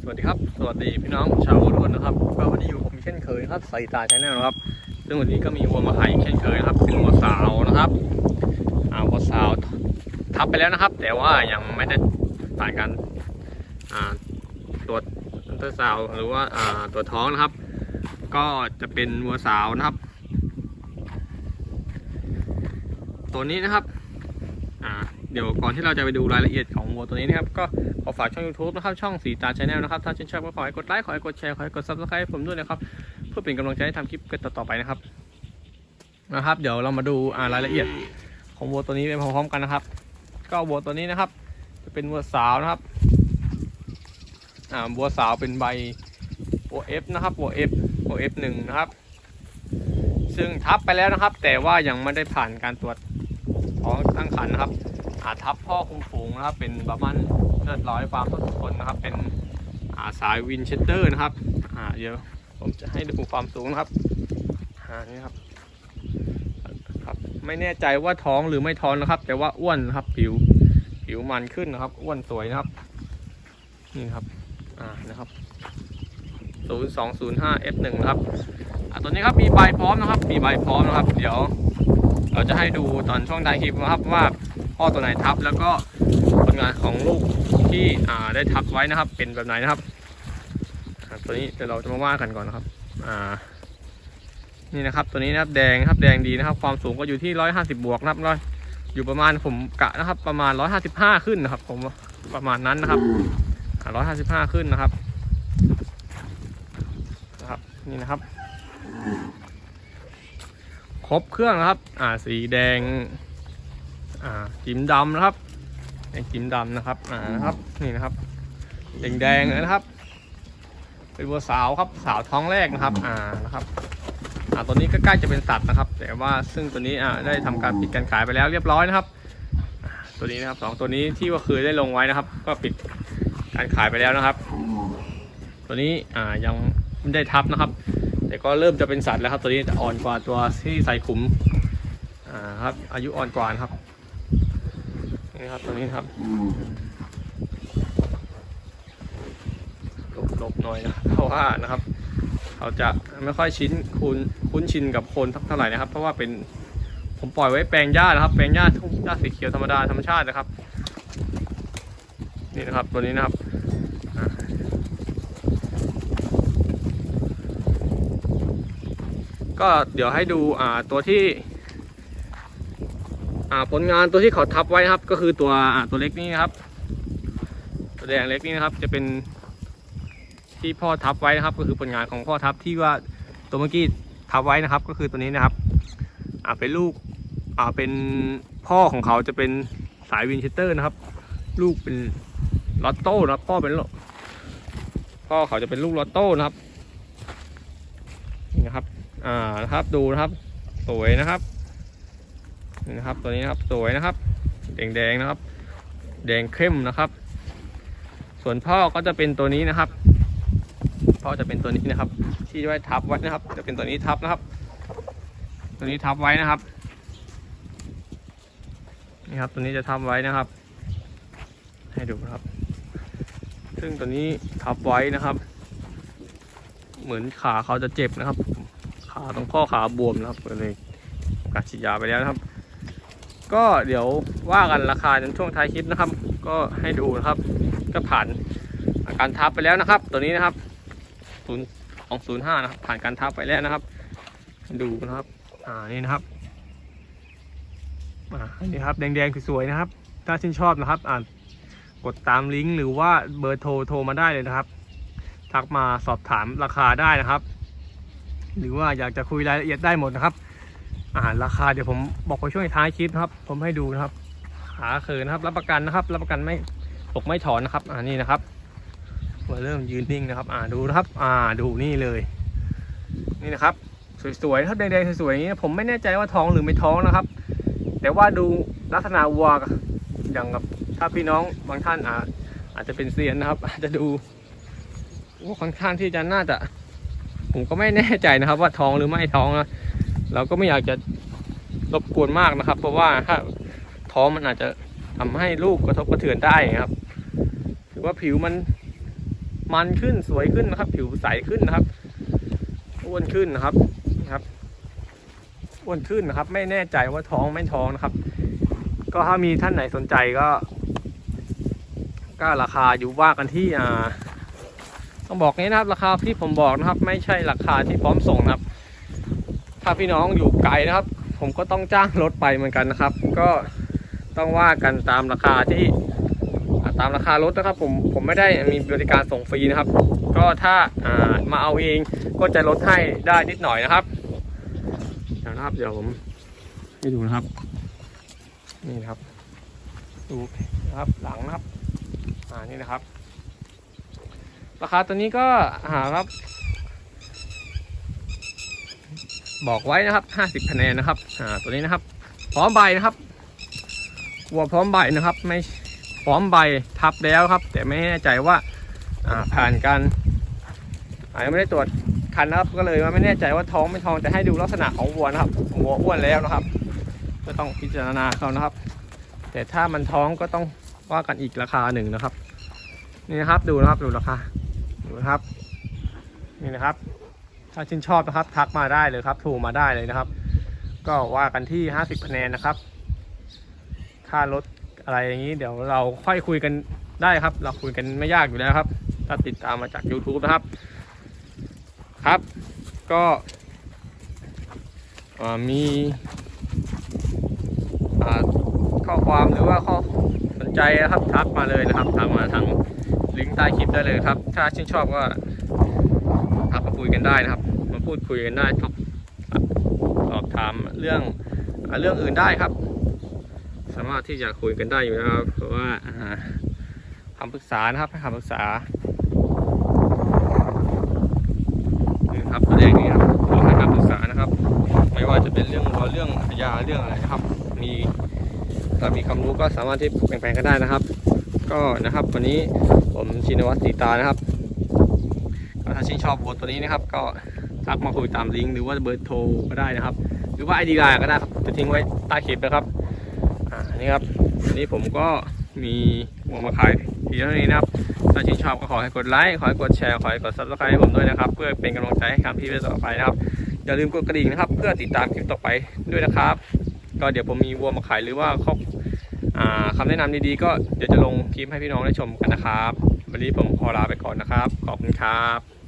สวัสดีครับ สวัสดีพี่น้องชาวทุกคนนะครับก็วันนี้อยู่ผมเช่นเคยครับใส่ตาชแนลนะครับ ซึ่งวันนี้ก็มีวัวมาขายเช่นเคยนะครับเป็นวัวสาวนะครับอ่าวัวสาวทับไปแล้วนะครับ แต่ว่ายังไม่ได้ผ่านการอ่าตรวจอัลตราซาวหรือว่าอ่าตรวจท้องนะครับ ก็จะเป็นวัวสาวนะครับ ตัวนี้นะครับ เดี๋ยวก่อนที่เราจะไปดูรายละเอียดของวัวตัวนี้นะครับ ก็ขอฝากช่อง YouTube นะครับ ช่องสีตาชาแนลนะครับ ถ้าชื่นชอบก็ขอให้กดไลค์ ขอให้กดแชร์ ขอให้กด Subscribe ให้ผมด้วยนะครับ เพื่อเป็นกำลังใจให้ทำคลิปกันต่อๆไปนะครับ นะครับ เดี๋ยวเรามาดูรายละเอียดของวัวตัวนี้ไปพร้อมๆกันนะครับ ก็วัวตัวนี้นะครับ จะเป็นวัวสาวนะครับอ่าวัวสาวเป็นใบวัว F นะครับวัว F วัว F1 นะครับ ซึ่งทับไปแล้วนะครับ แต่ว่ายังไม่ได้ผ่านการตรวจท้องตั้งครรภ์นะครับ อาทับพ่อคุมฝูงนะครับ เป็นบาร์มันเลือดร้อยฟาร์มทุกคนนะครับ เป็นอาสายวินเชสเตอร์นะครับอ่าเดี๋ยวผมจะให้ดูความสูงนะครับอ่านี่ครับครับ ไม่แน่ใจว่าท้องหรือไม่ท้องนะครับ แต่ว่าอ้วนนะครับ ผิวผิวมันขึ้นนะครับ อ้วนสวยนะครับ นี่ครับอ่านะครับศูนย์สองศูนย์ห้า F หนึ่งนะครับอ่าตัวนี้ครับมีใบพร้อมนะครับ มีใบพร้อมนะครับ เดี๋ยวเราจะให้ดูตอนช่วงท้ายคลิปนะครับว่า พ่อตัวไหนทับ แล้วก็ผลงานของลูกที่อ่าได้ทับไว้นะครับ เป็นแบบไหนนะครับ ตัวนี้เดี๋ยวเราจะมาว่ากันก่อนนะครับอ่านี่นะครับ ตัวนี้นะครับแดงนะครับแดงดีนะครับ ความสูงก็อยู่ที่ร้อยห้าสิบบวกนะครับร้อยอยู่ประมาณผมกะนะครับ ประมาณร้อยห้าสิบห้าขึ้นนะครับ ผมประมาณนั้นนะครับร้อยห้าสิบห้าขึ้นนะครับนะครับ นี่นะครับ ครบเครื่องนะครับ อ่าสีแดง อ่าจิ๋มดำนะครับแดงจิ๋มดำนะครับ อ่านะครับ นี่นะครับแดงแดงๆนะครับ เป็นวัวสาวครับสาวท้องแรกนะครับ อ่านะครับ อ่าตัวนี้ก็ใกล้จะเป็นสัตว์นะครับ แต่ว่าซึ่งตัวนี้อ่าได้ทำการปิดการขายไปแล้วเรียบร้อยนะครับ ตัวนี้นะครับสองตัวนี้ที่ว่าเคยได้ลงไว้นะครับ ก็ปิดการขายไปแล้วนะครับ ตัวนี้อ่ายังไม่ได้ทับนะครับ แต่ก็เริ่มจะเป็นสัตว์แล้วครับ ตัวนี้จะอ่อนกว่าตัวที่ใส่ขุมอ่าครับอายุอ่อนกว่านะครับ นี่ครับตัวนี้ครับหลบหลบหน่อยนะเพราะว่านะครับเขาจะไม่ค่อยชินคุ้นคุ้นชินกับคนเท่าไหร่นะครับ เพราะว่าเป็นผมปล่อยไว้แปลงหญ้านะครับ แปลงหญ้าทุ่งหญ้าสีเขียวธรรมดาธรรมชาตินะครับ นี่นะครับตัวนี้นะครับก็เดี๋ยวให้ดูอ่าตัวที่ อ่าผลงานตัวที่เขาทับไว้นะครับ ก็คือตัวอ่าตัวเล็กนี้นะครับ ตัวแดงเล็กนี้นะครับ จะเป็นที่พ่อทับไว้นะครับ ก็คือผลงานของพ่อทับที่ว่าตัวเมื่อกี้ทับไว้นะครับ ก็คือตัวนี้นะครับอ่าเป็นลูกอ่าเป็นพ่อของเขาจะเป็นสายวินเชสเตอร์นะครับ ลูกเป็นลอตโต้นะครับพ่อเป็นพ่อเขาจะเป็นลูกลอตโต้นะครับนี่นะครับ อ่านะครับดูนะครับ สวยนะครับ นี่นะครับตัวนี้นะครับสวยนะครับแดงแดงๆนะครับ แดงเข้มนะครับ ส่วนพ่อก็จะเป็นตัวนี้นะครับพ่อจะเป็นตัวนี้นะครับ ที่ไว้ทับไว้นะครับ จะเป็นตัวนี้ทับนะครับ ตัวนี้ทับไว้นะครับนี่ครับ ตัวนี้จะทับไว้นะครับ ให้ดูครับ ซึ่งตัวนี้ทับไว้นะครับ เหมือนขาเขาจะเจ็บนะครับขาตรงข้อขาบวมนะครับก็เลยการฉีดยาไปแล้วนะครับ ก็เดี๋ยวว่ากันราคาในช่วงท้ายคลิปนะครับ ก็ให้ดูนะครับ ก็ผ่านการทับไปแล้วนะครับ ตัวนี้นะครับศูนย์ของศูนย์ห้านะครับ ผ่านการทับไปแล้วนะครับ ดูนะครับ อ่านี่นะครับอ่านี่ครับแดงๆสวยๆนะครับ ถ้าชื่นชอบนะครับอ่ากดตามลิงก์หรือว่าเบอร์โทรโทรมาได้เลยนะครับ ทักมาสอบถามราคาได้นะครับ หรือว่าอยากจะคุยรายละเอียดได้หมดนะครับ อ่าราคาเดี๋ยวผมบอกไปช่วงท้ายคลิปนะครับ ผมให้ดูนะครับ ขาเขินนะครับ รับประกันนะครับ รับประกันไม่ตกไม่ถอนนะครับ อ่านี่นะครับมาเริ่มยืนนิ่งนะครับ อ่าดูนะครับ อ่าดูนี่เลย นี่นะครับ สวยๆนะครับแดงๆสวยๆอย่างนี้ผมไม่แน่ใจว่าท้องหรือไม่ท้องนะครับ แต่ว่าดูลักษณะวัวอย่างกับถ้าพี่น้องบางท่านอาอาจจะเป็นเซียนนะครับ อาจจะดูว่าค่อนข้างที่จะน่าจะ ผมก็ไม่แน่ใจนะครับ ว่าท้องหรือไม่ท้องนะ เราก็ไม่อยากจะรบกวนมากนะครับ เพราะว่าถ้าท้องมันอาจจะทำให้ลูกกระทบกระเทือนได้ครับถือว่าผิวมันมันขึ้นสวยขึ้นนะครับ ผิวใสขึ้นนะครับอ้วนขึ้นนะครับนะครับอ้วนขึ้นนะครับ ไม่แน่ใจว่าท้องไม่ท้องนะครับ ก็ถ้ามีท่านไหนสนใจก็ ก็ราคาอยู่ว่ากันที่อ่าต้องบอกงี้นะครับ ราคาที่ผมบอกนะครับ ไม่ใช่ราคาที่พร้อมส่งนะครับ ถ้าพี่น้องอยู่ไกลนะครับ ผมก็ต้องจ้างรถไปเหมือนกันนะครับ ก็ต้องว่ากันตามราคาที่ตามราคารถนะครับ ผมผมไม่ได้มีบริการส่งฟรีนะครับ ก็ถ้าามาเอาเองก็จะลดให้ได้นิดหน่อยนะครับเดี๋ยวนะครับเดี๋ยวผมให้ดูนะครับ นี่นะครับ ดูนะครับหลังนะครับอ่านี่นะครับ ราคาตัวนี้ก็หาครับ บอกไว้นะครับ 50คะแนนนะครับอ่าตัวนี้นะครับ พร้อมใบนะครับวัวพร้อมใบนะครับ ไม่พร้อมใบทับแล้วครับ แต่ไม่แน่ใจว่าอ่าผ่านการอายังไม่ได้ตรวจคันนะครับ ก็เลยว่าไม่แน่ใจว่าท้องไม่ท้องแต่ให้ดูลักษณะของวัวนะครับวัวอ้วนแล้วนะครับ ก็ต้องพิจารณาเขานะครับ แต่ถ้ามันท้องก็ต้องว่ากันอีกราคาหนึ่งนะครับ นี่นะครับดูนะครับดูราคาดูนะครับ นี่นะครับ ถ้าชื่นชอบนะครับ ทักมาได้เลยครับโทรมาได้เลยนะครับ ก็ว่ากันที่ 50คะแนนนะครับ ค่ารถอะไรอย่างนี้ เดี๋ยวเราค่อยคุยกันได้ครับ เราคุยกันไม่ยากอยู่แล้วครับ ถ้าติดตามมาจาก YouTube นะครับ ครับ ก็มีข้อความหรือว่าข้อสนใจนะครับทักมาเลยนะครับทักมาทางลิงก์ใต้คลิปได้เลยครับ ถ้าชื่นชอบก็ คุยกันได้นะครับ มาพูดคุยกันได้สอบสอบถามเรื่องเรื่องอื่นได้ครับ สามารถที่จะคุยกันได้อยู่นะครับเพราะว่าคำปรึกษานะครับให้คำปรึกษานะครับตัวแรกนี่ครับเราให้คำปรึกษานะครับ ไม่ว่าจะเป็นเรื่องวัวเรื่องยาเรื่องอะไรนะครับ มีถ้ามีความรู้ก็สามารถที่แบ่งๆกันได้นะครับ ก็นะครับวันนี้ผมชินวัตรศรีตานะครับาชื่นชอบวัวตัวนี้นะครับ ก็ทักมาคุยตามลิงก์หรือว่าเบอร์โทรก็ได้นะครับ หรือว่าไอดีไลน์ก็ได้ครับจะทิ้งไว้ใต้คลิปนะครับอ่านี่ครับนี้ผมก็มีวัวมาขายเพียงเท่านี้นะครับถ้าชื่นชอบก็ขอให้กดไลค์ขอให้กดแชร์ขอให้กด subscribe ให้ผมด้วยนะครับ เพื่อเป็นกำลังใจให้คำพี่ต่อไปนะครับอย่าลืมกดกระดิ่งนะครับ เพื่อติดตามคลิปต่อไปด้วยนะครับ ก็เดี๋ยวผมมีวัวมาขายหรือว่าข้ออ่าคำแนะนำดีๆ ก็เดี๋ยวจะลงคลิปให้พี่น้องได้ชมกันนะครับ วันนี้ผมขอลาไปก่อนนะครับ ขอบคุณครับ